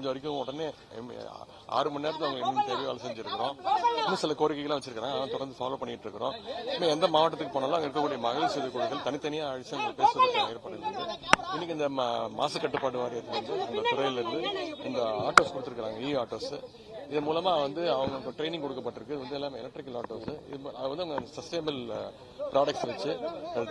இது வரைக்கும் உடனே ஆறு மணி நேரத்தில் அவங்க இன்னும் தேவையோ வேலை செஞ்சிருக்கிறோம். இன்னும் சில கோரிக்கைகள்லாம் வச்சிருக்கிறாங்க. அதெல்லாம் தொடர்ந்து ஃபாலோ பண்ணிட்டு இருக்கிறோம் இன்னும் எந்த மாவட்டத்துக்கு போனாலும் அங்கே இருக்கக்கூடிய மகளிர் சுய குழுக்கள் தனித்தனியாக அழிச்சு அவங்க பேசுவதற்கான ஏற்பாடு இன்னைக்கு இந்த மாசு கட்டுப்பாடு வாரியத்துல வந்து அந்த துறையில இருந்து இந்த ஆட்டோஸ் கொடுத்துருக்காங்க இ ஆட்டோஸ் இது மூலமா வந்து அவங்க ட்ரைனிங் கொடுக்கப்பட்டிருக்கு. இது வந்து எல்லாமே எலக்ட்ரிக்கல் ஆட்டோஸ் இது அது வந்து அவங்க சஸ்டைனபிள் ப்ராடக்ட்ஸ் வச்சு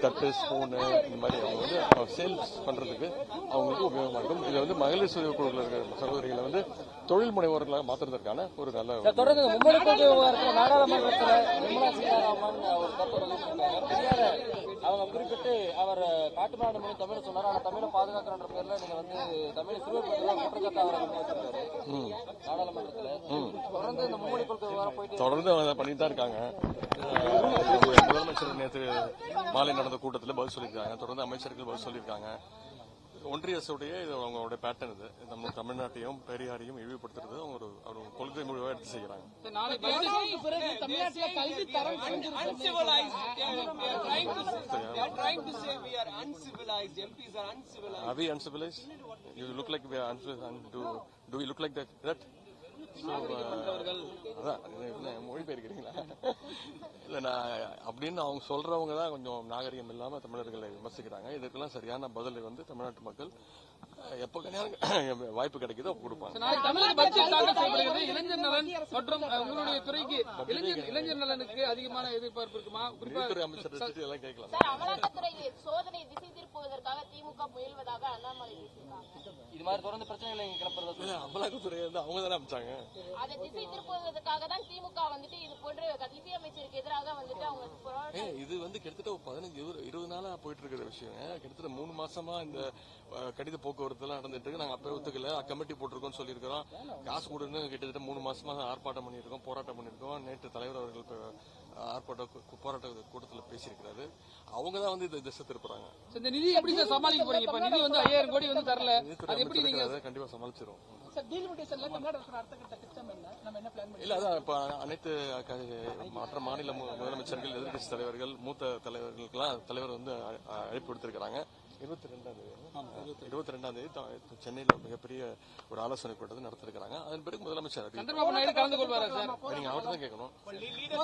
தட்டு ஸ்பூனு இந்த மாதிரி அவங்க வந்து சேல்ஸ் பண்றதுக்கு அவங்களுக்கு உபயோகமாக இருக்கும். இதை வந்து மகளிர் சுய குழுக்கள் இருக்கிற சகோதரிகளை வந்து தொழில் முனைவோர்களாக மாற்றுறதுக்கான ஒரு நல்ல தொடர்ந்து மும்மொழி கொள்கை விவகாரத்தில் நாடாளுமன்றத்தில் நிர்மலா சீதாராமன் ஒரு அவங்க குறிப்பிட்டு அவர் காட்டுநாடு மொழி தமிழ் சொன்னார். ஆனா தமிழை பாதுகாக்கிறன்ற பேர்ல நீங்க வந்து தமிழ் சிறுவர் குற்றச்சாட்டு அவரை நாடாளுமன்றத்துல. தொடர்ந்து இந்த மும்மொழி கொள்கை விவகாரம் போயிட்டு தொடர்ந்து அவங்க பண்ணிட்டு தான் இருக்காங்க. முதலமைச்சர் நேற்று மாலை நடந்த கூட்டத்தில் பதில் சொல்லியிருக்காங்க. தொடர்ந்து அமைச்சர்கள் பதில் சொல்லியிருக்காங்க. ஒன்றிய அரசுடைய இது அவங்களுடைய பேட்டர்ன் இது நம்ம தமிழ்நாட்டையும் பெரியாரையும் இழிவுபடுத்துறது அவங்க ஒரு ஒரு கொள்கை முடிவாக எடுத்து செய்யறாங்க are, we. Are uncivilized? You look like we are uncivilized. Do, do we look like that? that? So, uh, அதான். மொழிபெயர்க்கிறீங்களா? இல்ல நான் அப்படின்னு அவங்க சொல்றவங்க தான் கொஞ்சம் நாகரிகம் இல்லாம தமிழர்களை விமர்சிக்கிறாங்க. இதற்கெல்லாம் சரியான பதிலை வந்து தமிழ்நாட்டு மக்கள் எப்போ வாய்ப்பு கிடைக்குதோ கொடுப்பாங்க. இளைஞர் நலன் மற்றும் அஹ், உங்களுடைய துறைக்கு இளைஞர் இளைஞர் நலனுக்கு அதிகமான எதிர்பார்ப்பு இருக்குமா? அமைச்சர் எல்லாம் கேட்கலாம். சோதனை திசை திருப்புவதற்காக திமுக முயல்வதாக அண்ணாமலை இது மாதிரி தொடர்ந்து பிரச்சனைகளை இங்க கிளப்புறது. அமலாக்கத்துறை வந்து அவங்க தானே அமைச்சாங்க? அதை திசை திருப்புவதற்காக தான் திமுக வந்துட்டு இது போன்ற கல்வி அமைச்சருக்கு எதிராக வந்துட்டு அவங்க இது வந்து கிட்டத்தட்ட பதினஞ்சு இருபது நாளா போயிட்டு இருக்கிற விஷயம் கிட்டத்தட்ட மூணு மாசமா இந்த கடித போக்குவரத்து எல்லாம் நடந்துட்டு இருக்கு. நாங்க அப்பவே ஒத்துக்கல. கமிட்டி போட்டிருக்கோம்னு சொல்லியிருக்கிறோம். காசு கொடுன்னு கிட்டத்தட்ட மூணு மாசமா ஆர்ப்பாட்டம் பண்ணியிருக்கோம் போராட்டம் பண்ணியிருக்கோம். நேற்று தலைவர் அவர்கள் ஆர்ப்பாட்ட போராட்ட கூட்டத்தில் பேசியிருக்கிறாரு. அவங்க தான் வந்து இதை திசை திருப்புறாங்க. இந்த நிதி எப்படி சமாளிக்க போறீங்க? இப்ப நிதி வந்து ஐயாயிரம் கோடி வந்து தரல. அது எப்படி அமைச்சர் நீங்க இருக்கிறாரு, கண்டிப்பா சமாளிச்சிரும். சார் டீலிமிட்டேஷன்ல தமிழ்நாடு அரசு அடுத்த கட்ட திட்டம் என்ன? நம்ம என்ன பிளான் இல்ல அதான் இப்ப அனைத்து மற்ற மாநில மு- முதலமைச்சர்கள் எதிர்க்கட்சி தலைவர்கள் மூத்த தலைவர்களுக்கெல்லாம் தலைவர் வந்து அழைப்பு விடுத்திருக்கிறாங்க. இருபத்தி ரெண்டாம் தேதி இருபத்தி ரெண்டாம் தேதி சென்னையில மிகப்பெரிய ஒரு ஆலோசனை கூட்டத்தை நடத்திருக்கிறாங்க. அதன் பிறகு முதலமைச்சர் நீங்க அவர்தான் கேட்கணும்.